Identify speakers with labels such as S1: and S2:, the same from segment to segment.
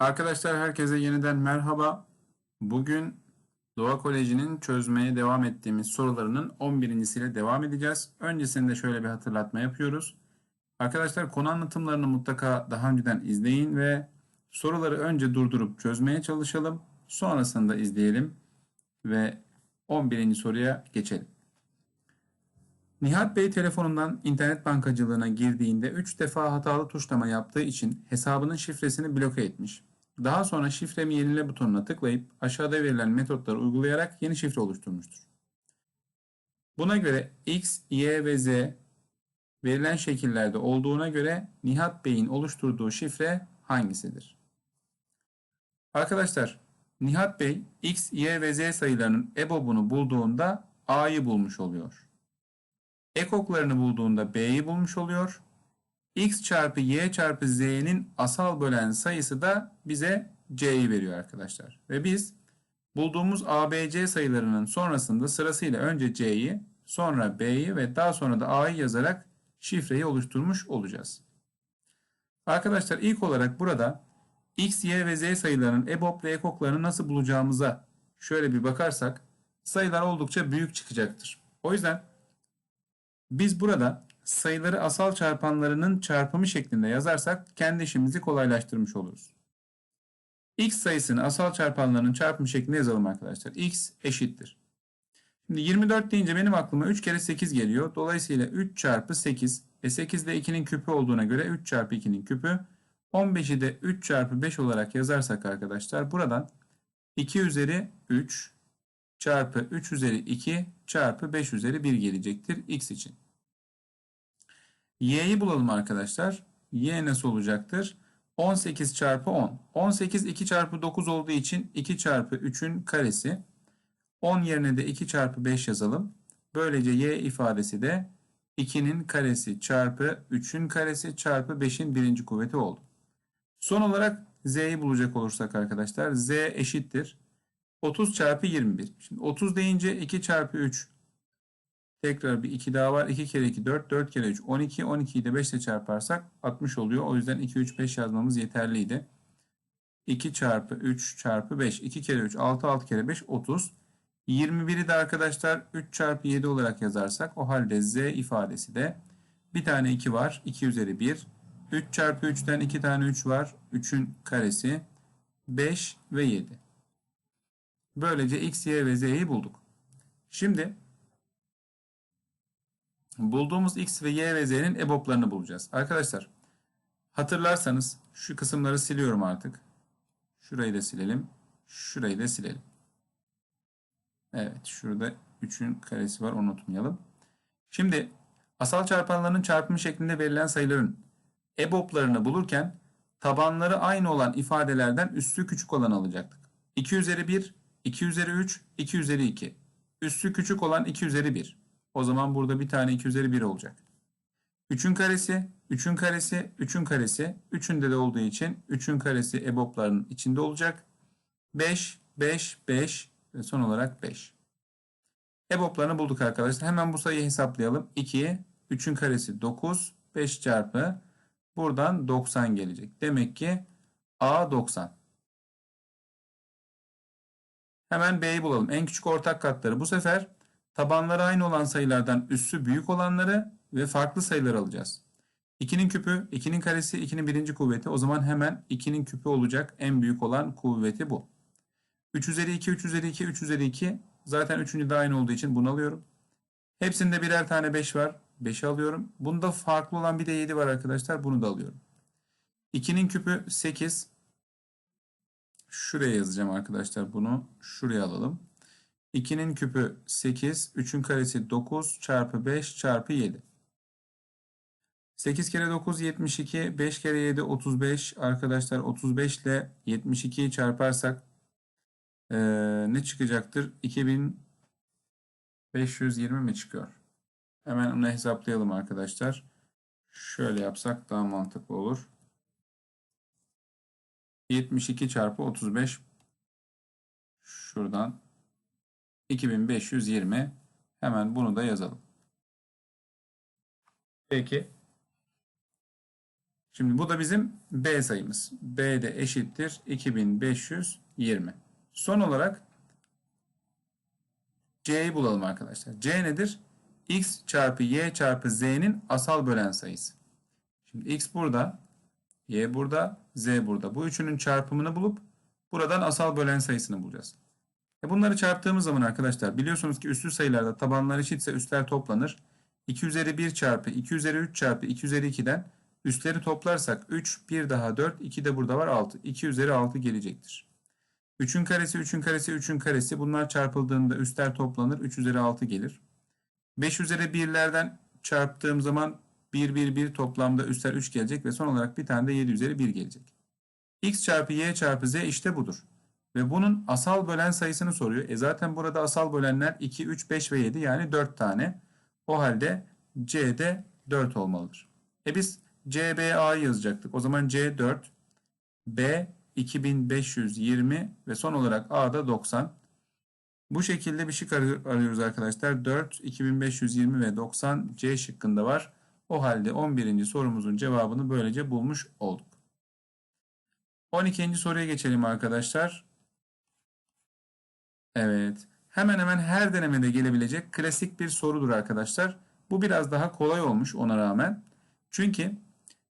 S1: Arkadaşlar herkese yeniden merhaba. Bugün Doğa Koleji'nin çözmeye devam ettiğimiz sorularının 11.siyle devam edeceğiz. Öncesinde şöyle bir hatırlatma yapıyoruz. Arkadaşlar konu anlatımlarını mutlaka daha önceden izleyin ve soruları önce durdurup çözmeye çalışalım. Sonrasında izleyelim ve 11. soruya geçelim. Nihat Bey telefonundan internet bankacılığına girdiğinde 3 defa hatalı tuşlama yaptığı için hesabının şifresini bloke etmiş. Daha sonra şifremi yenile butonuna tıklayıp aşağıda verilen metotları uygulayarak yeni şifre oluşturmuştur. Buna göre X, Y ve Z verilen şekillerde olduğuna göre Nihat Bey'in oluşturduğu şifre hangisidir? Arkadaşlar Nihat Bey X, Y ve Z sayılarının EBOB'unu bulduğunda A'yı bulmuş oluyor. Ekoklarını bulduğunda B'yi bulmuş oluyor. X çarpı Y çarpı Z'nin asal bölen sayısı da bize C'yi veriyor arkadaşlar. Ve biz bulduğumuz ABC sayılarının sonrasında sırasıyla önce C'yi, sonra B'yi ve daha sonra da A'yı yazarak şifreyi oluşturmuş olacağız. Arkadaşlar ilk olarak burada X, Y ve Z sayılarının EBOB ve ekoklarını nasıl bulacağımıza şöyle bir bakarsak sayılar oldukça büyük çıkacaktır. O yüzden biz burada sayıları asal çarpanlarının çarpımı şeklinde yazarsak kendi işimizi kolaylaştırmış oluruz. X sayısını asal çarpanlarının çarpımı şeklinde yazalım arkadaşlar. X eşittir. Şimdi 24 deyince benim aklıma 3 kere 8 geliyor. Dolayısıyla 3 çarpı 8. E 8 de 2'nin küpü olduğuna göre 3 çarpı 2'nin küpü. 15'i de 3 çarpı 5 olarak yazarsak arkadaşlar buradan 2 üzeri 3 çarpı 3 üzeri 2 çarpı 5 üzeri 1 gelecektir x için. Y'yi bulalım arkadaşlar. y nasıl olacaktır? 18 çarpı 10. 18 2 çarpı 9 olduğu için 2 çarpı 3'ün karesi. 10 yerine de 2 çarpı 5 yazalım. Böylece y ifadesi de 2'nin karesi çarpı 3'ün karesi çarpı 5'in birinci kuvveti oldu. Son olarak z'yi bulacak olursak arkadaşlar z eşittir 30 çarpı 21. Şimdi 30 deyince 2 çarpı 3 tekrar bir 2 daha var. 2 kere 2 4, 4 kere 3 12. 12'yi de 5 ile çarparsak 60 oluyor. O yüzden 2, 3, 5 yazmamız yeterliydi. 2 çarpı 3 çarpı 5. 2 kere 3 6, 6 kere 5 30. 21'i de arkadaşlar 3 çarpı 7 olarak yazarsak o halde z ifadesi de bir tane 2 var. 2 üzeri 1. 3 çarpı 3'ten 2 tane 3 var. 3'ün karesi 5 ve 7. Böylece x, y ve z'yi bulduk. Şimdi bulduğumuz x ve y ve z'nin EBOB'larını bulacağız. Arkadaşlar hatırlarsanız şu kısımları siliyorum artık. Şurayı da silelim. Şurayı da silelim. Evet şurada 3'ün karesi var unutmayalım. Şimdi asal çarpanlarının çarpımı şeklinde verilen sayıların EBOB'larını bulurken tabanları aynı olan ifadelerden üssü küçük olan alacaktık. 2 üzeri 1 2 üzeri 3, 2 üzeri 2. Üssü küçük olan 2 üzeri 1. O zaman burada bir tane 2 üzeri 1 olacak. 3'ün karesi, 3'ün karesi, 3'ün karesi. 3'ünde de olduğu için 3'ün karesi EBOB'ların içinde olacak. 5, 5, 5 ve son olarak 5. EBOB'larını bulduk arkadaşlar. Hemen bu sayıyı hesaplayalım. 2, 3'ün karesi 9, 5 çarpı buradan 90 gelecek. Demek ki A 90. Hemen B'yi bulalım. En küçük ortak katları. Bu sefer tabanları aynı olan sayılardan üssü büyük olanları ve farklı sayılar alacağız. 2'nin küpü, 2'nin karesi, 2'nin birinci kuvveti. O zaman hemen 2'nin küpü olacak. En büyük olan kuvveti bu. 3 üzeri 2, 3 üzeri 2, 3 üzeri 2. Zaten üçüncü de aynı olduğu için bunu alıyorum. Hepsinde birer tane 5 var. 5'i alıyorum. Bunda farklı olan bir de 7 var arkadaşlar. Bunu da alıyorum. 2'nin küpü 8. Şuraya yazacağım arkadaşlar bunu. Şuraya alalım. 2'nin küpü 8. 3'ün karesi 9 çarpı 5 çarpı 7. 8 kere 9 72. 5 kere 7 35. Arkadaşlar 35 ile 72'yi çarparsak ee, ne çıkacaktır? 2520 mi çıkıyor? Hemen onu hesaplayalım arkadaşlar. Şöyle yapsak daha mantıklı olur. 72 çarpı 35 şuradan 2520 hemen bunu da yazalım. Peki. Şimdi bu da bizim B sayımız. B de eşittir 2520. Son olarak C'yi bulalım arkadaşlar. C nedir? X çarpı Y çarpı Z'nin asal bölen sayısı. Şimdi X burada, Y burada, Z burada. Bu üçünün çarpımını bulup buradan asal bölen sayısını bulacağız. E bunları çarptığımız zaman arkadaşlar biliyorsunuz ki üslü sayılarda tabanlar eşitse üstler toplanır. 2 üzeri 1 çarpı 2 üzeri 3 çarpı 2 üzeri 2'den üstleri toplarsak 3, 1 daha 4, 2 de burada var 6. 2 üzeri 6 gelecektir. 3'ün karesi, 3'ün karesi, 3'ün karesi bunlar çarpıldığında üstler toplanır. 3 üzeri 6 gelir. 5 üzeri 1'lerden çarptığım zaman 1, 1, 1 toplamda üstler 3 gelecek ve son olarak bir tane de 7 üzeri 1 gelecek. x çarpı y çarpı z işte budur. Ve bunun asal bölen sayısını soruyor. E zaten burada asal bölenler 2, 3, 5 ve 7 yani 4 tane. O halde C'de 4 olmalıdır. E biz CBA'yı yazacaktık. O zaman C 4, B 2520 ve son olarak A'da 90. Bu şekilde bir şık arıyoruz arkadaşlar. 4, 2520 ve 90 C şıkkında var. O halde 11. sorumuzun cevabını böylece bulmuş olduk. 12. soruya geçelim arkadaşlar. Evet. Hemen hemen her denemede gelebilecek klasik bir sorudur arkadaşlar. Bu biraz daha kolay olmuş ona rağmen. Çünkü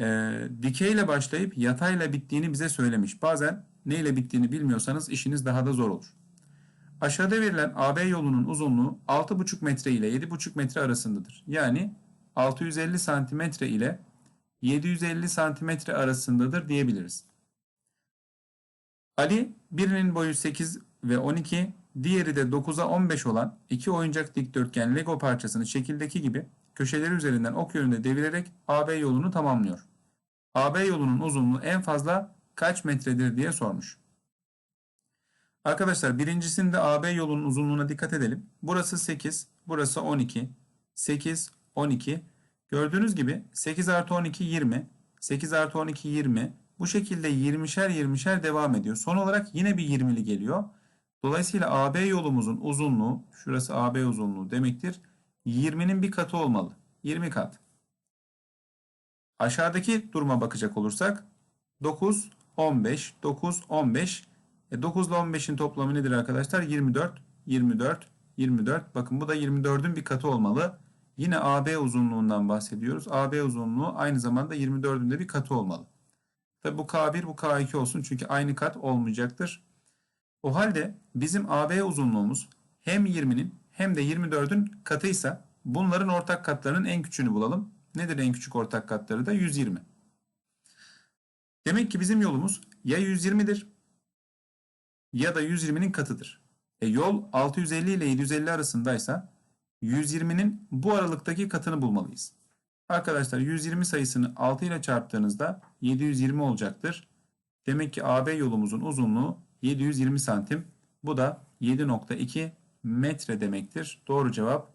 S1: e, dikeyle başlayıp yatayla bittiğini bize söylemiş. Bazen neyle bittiğini bilmiyorsanız işiniz daha da zor olur. Aşağıda verilen AB yolunun uzunluğu 6,5 metre ile 7,5 metre arasındadır. Yani 650 santimetre ile 750 santimetre arasındadır diyebiliriz. Ali birinin boyu 8 ve 12, diğeri de 9'a 15 olan iki oyuncak dikdörtgen Lego parçasını şekildeki gibi köşeleri üzerinden ok yönünde devirerek AB yolunu tamamlıyor. AB yolunun uzunluğu en fazla kaç metredir diye sormuş. Arkadaşlar birincisinde AB yolunun uzunluğuna dikkat edelim. Burası 8, burası 12, 8, 12. Gördüğünüz gibi 8 artı 12 20, 8 artı 12 20. Bu şekilde 20'şer 20'şer devam ediyor. Son olarak yine bir 20'li geliyor. Dolayısıyla AB yolumuzun uzunluğu, şurası AB uzunluğu demektir. 20'nin bir katı olmalı. 20 kat. Aşağıdaki duruma bakacak olursak 9, 15, 9, 15. E 9 ile 15'in toplamı nedir arkadaşlar? 24, 24, 24. Bakın bu da 24'ün bir katı olmalı. Yine AB uzunluğundan bahsediyoruz. AB uzunluğu aynı zamanda 24'ün de bir katı olmalı. Tabi bu K1 bu K2 olsun çünkü aynı kat olmayacaktır. O halde bizim AB uzunluğumuz hem 20'nin hem de 24'ün katıysa bunların ortak katlarının en küçüğünü bulalım. Nedir en küçük ortak katları da? 120. Demek ki bizim yolumuz ya 120'dir ya da 120'nin katıdır. E yol 650 ile 750 arasındaysa 120'nin bu aralıktaki katını bulmalıyız. Arkadaşlar 120 sayısını 6 ile çarptığınızda 720 olacaktır. Demek ki AB yolumuzun uzunluğu 720 santim. Bu da 7.2 metre demektir. Doğru cevap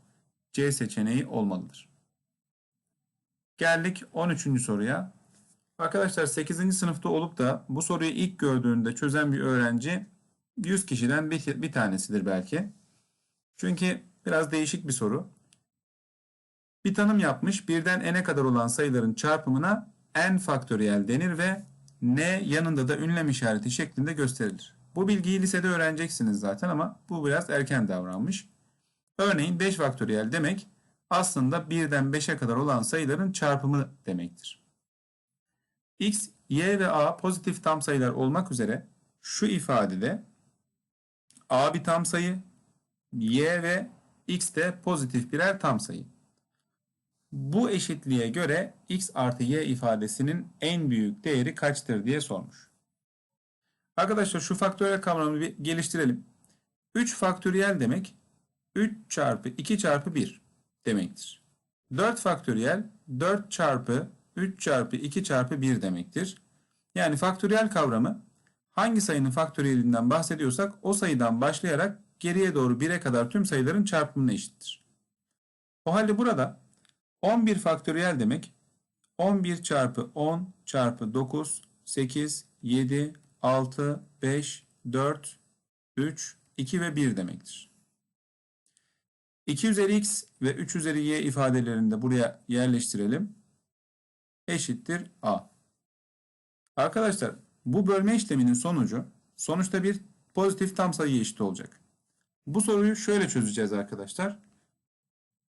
S1: C seçeneği olmalıdır. Geldik 13. soruya. Arkadaşlar 8. sınıfta olup da bu soruyu ilk gördüğünde çözen bir öğrenci 100 kişiden bir, bir tanesidir belki. Çünkü biraz değişik bir soru. Bir tanım yapmış. Birden n'e kadar olan sayıların çarpımına n faktöriyel denir ve n yanında da ünlem işareti şeklinde gösterilir. Bu bilgiyi lisede öğreneceksiniz zaten ama bu biraz erken davranmış. Örneğin 5 faktöriyel demek aslında 1'den 5'e kadar olan sayıların çarpımı demektir. x, y ve a pozitif tam sayılar olmak üzere şu ifadede a bir tam sayı, y ve x de pozitif birer tam sayı. Bu eşitliğe göre x artı y ifadesinin en büyük değeri kaçtır diye sormuş. Arkadaşlar şu faktöriyel kavramını bir geliştirelim. 3 faktöriyel demek 3 çarpı 2 çarpı 1 demektir. 4 faktöriyel 4 çarpı 3 çarpı 2 çarpı 1 demektir. Yani faktöriyel kavramı hangi sayının faktöriyelinden bahsediyorsak o sayıdan başlayarak geriye doğru 1'e kadar tüm sayıların çarpımına eşittir. O halde burada 11 faktöriyel demek 11 çarpı 10 çarpı 9, 8, 7, 6, 5, 4, 3, 2 ve 1 demektir. 2 üzeri x ve 3 üzeri y ifadelerini de buraya yerleştirelim. Eşittir a. Arkadaşlar bu bölme işleminin sonucu sonuçta bir pozitif tam sayıya eşit olacak. Bu soruyu şöyle çözeceğiz arkadaşlar.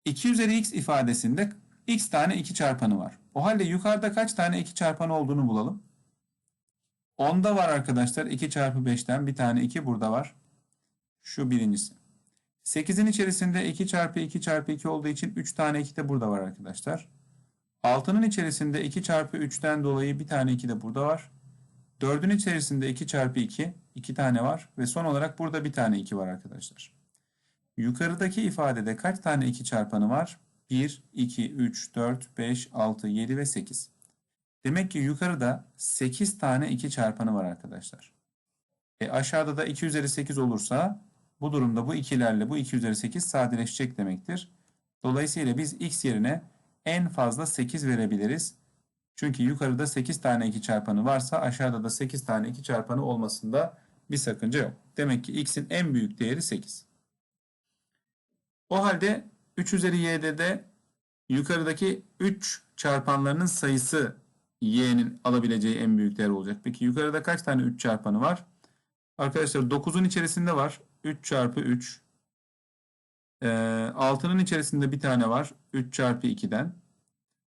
S1: 2 üzeri x ifadesinde x tane 2 çarpanı var. O halde yukarıda kaç tane 2 çarpanı olduğunu bulalım. 10'da var arkadaşlar 2 çarpı 5'ten bir tane 2 burada var. Şu birincisi. 8'in içerisinde 2 çarpı 2 çarpı 2 olduğu için 3 tane 2 de burada var arkadaşlar. 6'nın içerisinde 2 çarpı 3'ten dolayı bir tane 2 de burada var. 4'ün içerisinde 2 çarpı 2, 2 tane var. Ve son olarak burada bir tane 2 var arkadaşlar. Yukarıdaki ifadede kaç tane 2 çarpanı var? 1, 2, 3, 4, 5, 6, 7 ve 8. Demek ki yukarıda 8 tane 2 çarpanı var arkadaşlar. E aşağıda da 2 üzeri 8 olursa bu durumda bu ikilerle bu 2 üzeri 8 sadeleşecek demektir. Dolayısıyla biz x yerine en fazla 8 verebiliriz. Çünkü yukarıda 8 tane 2 çarpanı varsa aşağıda da 8 tane 2 çarpanı olmasında bir sakınca yok. Demek ki x'in en büyük değeri 8. O halde 3 üzeri y'de de yukarıdaki 3 çarpanlarının sayısı y'nin alabileceği en büyük değer olacak. Peki yukarıda kaç tane 3 çarpanı var? Arkadaşlar 9'un içerisinde var. 3 çarpı 3. Ee, 6'nın içerisinde bir tane var. 3 çarpı 2'den.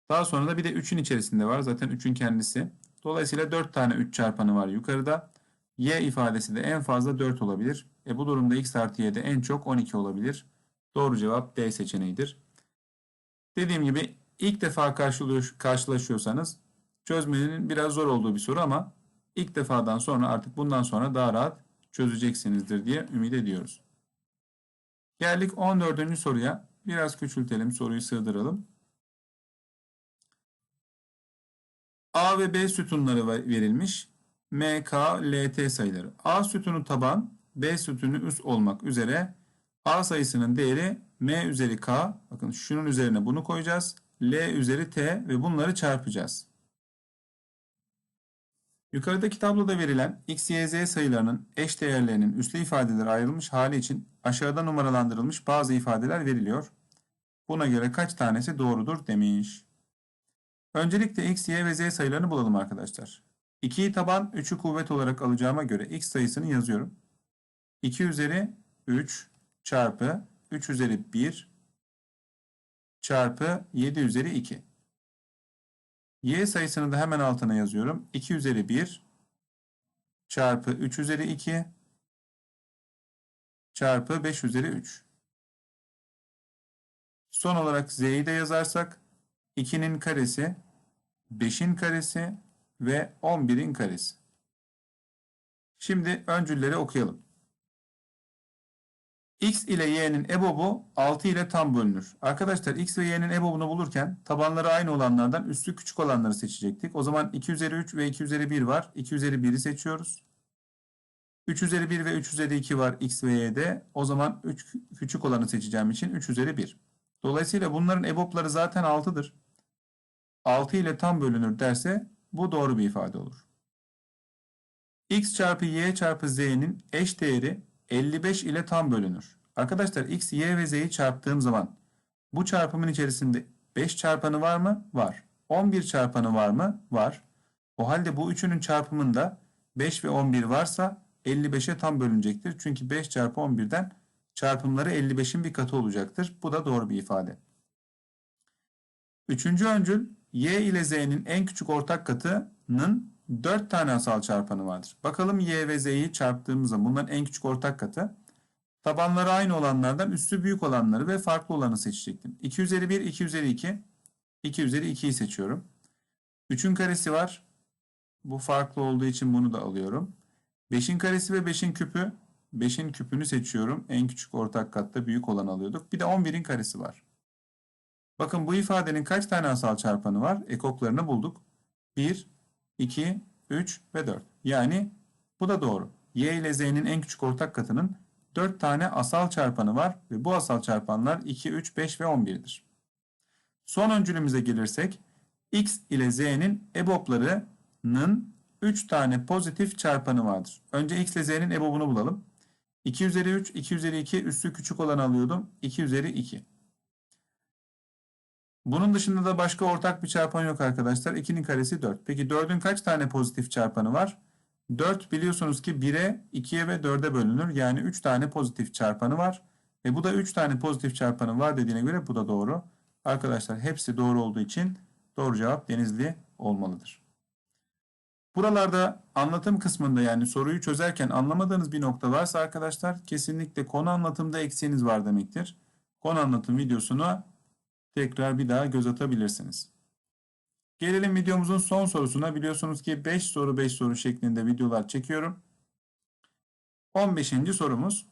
S1: Daha sonra da bir de 3'ün içerisinde var. Zaten 3'ün kendisi. Dolayısıyla 4 tane 3 çarpanı var yukarıda. Y ifadesi de en fazla 4 olabilir. E bu durumda x artı y'de en çok 12 olabilir. Doğru cevap D seçeneğidir. Dediğim gibi ilk defa karşılaşıyorsanız çözmenin biraz zor olduğu bir soru ama ilk defadan sonra artık bundan sonra daha rahat çözeceksinizdir diye ümit ediyoruz. Geldik 14. soruya. Biraz küçültelim, soruyu sığdıralım. A ve B sütunları verilmiş. M, K, L, T sayıları. A sütunu taban, B sütunu üst olmak üzere A sayısının değeri M üzeri K. Bakın şunun üzerine bunu koyacağız. L üzeri T ve bunları çarpacağız. Yukarıdaki tabloda verilen x, y, z sayılarının eş değerlerinin üslü ifadeleri ayrılmış hali için aşağıda numaralandırılmış bazı ifadeler veriliyor. Buna göre kaç tanesi doğrudur demiş. Öncelikle x, y ve z sayılarını bulalım arkadaşlar. 2'yi taban 3'ü kuvvet olarak alacağıma göre x sayısını yazıyorum. 2 üzeri 3 çarpı 3 üzeri 1 çarpı 7 üzeri 2. Y sayısını da hemen altına yazıyorum. 2 üzeri 1 çarpı 3 üzeri 2 çarpı 5 üzeri 3. Son olarak z'yi de yazarsak 2'nin karesi, 5'in karesi ve 11'in karesi. Şimdi öncülleri okuyalım. X ile y'nin ebobu 6 ile tam bölünür. Arkadaşlar x ve y'nin ebobunu bulurken tabanları aynı olanlardan üstü küçük olanları seçecektik. O zaman 2 üzeri 3 ve 2 üzeri 1 var. 2 üzeri 1'i seçiyoruz. 3 üzeri 1 ve 3 üzeri 2 var x ve y'de. O zaman 3 küçük olanı seçeceğim için 3 üzeri 1. Dolayısıyla bunların ebopları zaten 6'dır. 6 ile tam bölünür derse bu doğru bir ifade olur. x çarpı y çarpı z'nin eş değeri 55 ile tam bölünür. Arkadaşlar x, y ve z'yi çarptığım zaman bu çarpımın içerisinde 5 çarpanı var mı? Var. 11 çarpanı var mı? Var. O halde bu üçünün çarpımında 5 ve 11 varsa 55'e tam bölünecektir. Çünkü 5 çarpı 11'den çarpımları 55'in bir katı olacaktır. Bu da doğru bir ifade. Üçüncü öncül y ile z'nin en küçük ortak katının 4 tane asal çarpanı vardır. Bakalım y ve z'yi çarptığımızda bunların en küçük ortak katı. Tabanları aynı olanlardan üstü büyük olanları ve farklı olanı seçecektim. 2 üzeri 1, 2 üzeri 2. 2 üzeri 2'yi seçiyorum. 3'ün karesi var. Bu farklı olduğu için bunu da alıyorum. 5'in karesi ve 5'in küpü. 5'in küpünü seçiyorum. En küçük ortak katta büyük olan alıyorduk. Bir de 11'in karesi var. Bakın bu ifadenin kaç tane asal çarpanı var? Ekoklarını bulduk. 1, 2, 3 ve 4. Yani bu da doğru. Y ile Z'nin en küçük ortak katının 4 tane asal çarpanı var ve bu asal çarpanlar 2, 3, 5 ve 11'dir. Son öncülümüze gelirsek X ile Z'nin EBOB'larının 3 tane pozitif çarpanı vardır. Önce X ile Z'nin EBOB'unu bulalım. 2 üzeri 3, 2 üzeri 2 üstü küçük olanı alıyordum. 2 üzeri 2. Bunun dışında da başka ortak bir çarpan yok arkadaşlar. 2'nin karesi 4. Peki 4'ün kaç tane pozitif çarpanı var? 4 biliyorsunuz ki 1'e, 2'ye ve 4'e bölünür. Yani 3 tane pozitif çarpanı var. E bu da 3 tane pozitif çarpanı var dediğine göre bu da doğru. Arkadaşlar hepsi doğru olduğu için doğru cevap Denizli olmalıdır. Buralarda anlatım kısmında yani soruyu çözerken anlamadığınız bir nokta varsa arkadaşlar kesinlikle konu anlatımda eksiğiniz var demektir. Konu anlatım videosuna tekrar bir daha göz atabilirsiniz. Gelelim videomuzun son sorusuna. Biliyorsunuz ki 5 soru 5 soru şeklinde videolar çekiyorum. 15. sorumuz.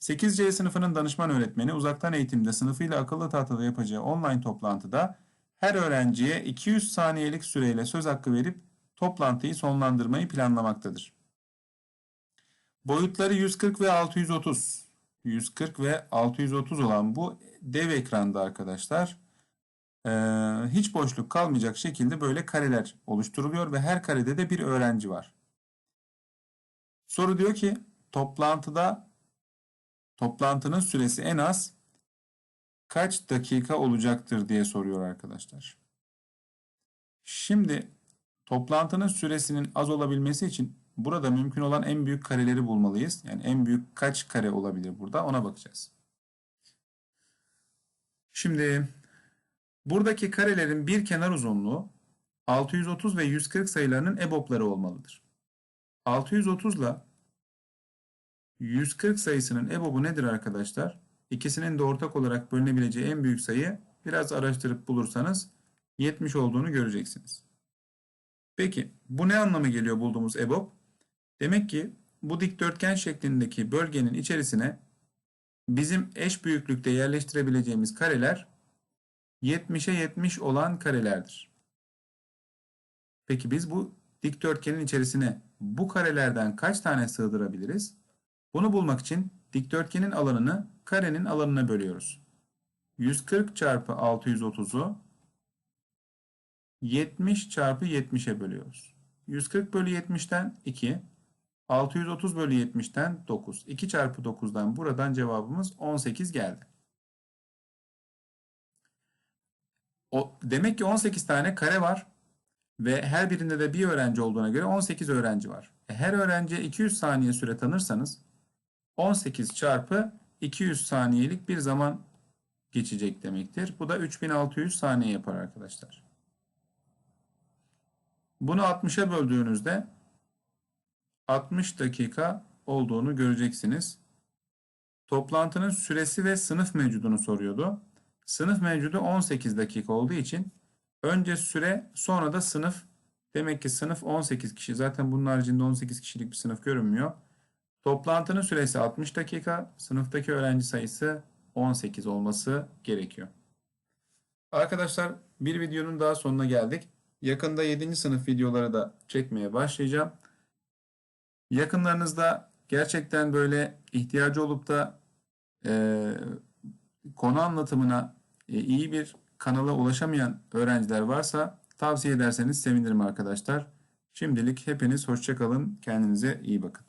S1: 8C sınıfının danışman öğretmeni uzaktan eğitimde sınıfıyla akıllı tahtada yapacağı online toplantıda her öğrenciye 200 saniyelik süreyle söz hakkı verip toplantıyı sonlandırmayı planlamaktadır. Boyutları 140 ve 630. 140 ve 630 olan bu dev ekranda arkadaşlar e, hiç boşluk kalmayacak şekilde böyle kareler oluşturuluyor ve her karede de bir öğrenci var. Soru diyor ki toplantıda toplantının süresi en az kaç dakika olacaktır diye soruyor arkadaşlar. Şimdi toplantının süresinin az olabilmesi için burada mümkün olan en büyük kareleri bulmalıyız. Yani en büyük kaç kare olabilir burada ona bakacağız. Şimdi buradaki karelerin bir kenar uzunluğu 630 ve 140 sayılarının EBOB'ları olmalıdır. 630 ile 140 sayısının EBOB'u nedir arkadaşlar? İkisinin de ortak olarak bölünebileceği en büyük sayı biraz araştırıp bulursanız 70 olduğunu göreceksiniz. Peki bu ne anlamı geliyor bulduğumuz EBOB? Demek ki bu dikdörtgen şeklindeki bölgenin içerisine bizim eş büyüklükte yerleştirebileceğimiz kareler 70'e 70 olan karelerdir. Peki biz bu dikdörtgenin içerisine bu karelerden kaç tane sığdırabiliriz? Bunu bulmak için dikdörtgenin alanını karenin alanına bölüyoruz. 140 çarpı 630'u 70 çarpı 70'e bölüyoruz. 140 bölü 70'ten 2. 630 bölü 70'ten 9. 2 çarpı 9'dan buradan cevabımız 18 geldi. O, demek ki 18 tane kare var. Ve her birinde de bir öğrenci olduğuna göre 18 öğrenci var. E, her öğrenciye 200 saniye süre tanırsanız 18 çarpı 200 saniyelik bir zaman geçecek demektir. Bu da 3600 saniye yapar arkadaşlar. Bunu 60'a böldüğünüzde 60 dakika olduğunu göreceksiniz. Toplantının süresi ve sınıf mevcudunu soruyordu. Sınıf mevcudu 18 dakika olduğu için önce süre sonra da sınıf. Demek ki sınıf 18 kişi. Zaten bunun haricinde 18 kişilik bir sınıf görünmüyor. Toplantının süresi 60 dakika. Sınıftaki öğrenci sayısı 18 olması gerekiyor. Arkadaşlar bir videonun daha sonuna geldik. Yakında 7. sınıf videoları da çekmeye başlayacağım. Yakınlarınızda gerçekten böyle ihtiyacı olup da e, konu anlatımına e, iyi bir kanala ulaşamayan öğrenciler varsa tavsiye ederseniz sevinirim arkadaşlar. Şimdilik hepiniz hoşçakalın. Kendinize iyi bakın.